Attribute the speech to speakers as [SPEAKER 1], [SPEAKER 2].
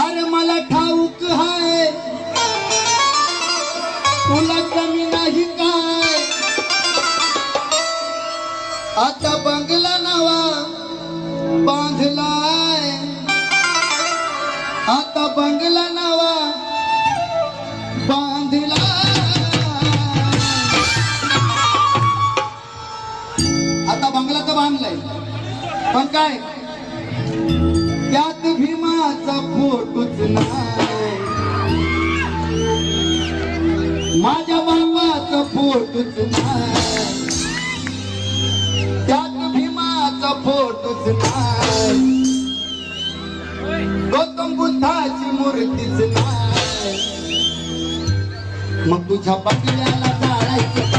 [SPEAKER 1] अरे मला ठाऊक हाय. तुला कमी नाही काय? आता बंगला नवा बांधलाय. आता बंगला नवा बांधला आता बंगला तर बांधलाय. पण काय? नाही माझ्या बाबाचं फोटूच नाही त्यात भीमाचा फोटूच नाही गौतम बुद्धाची मूर्तीच नाही मग तुझ्या पाठीला जाळायचं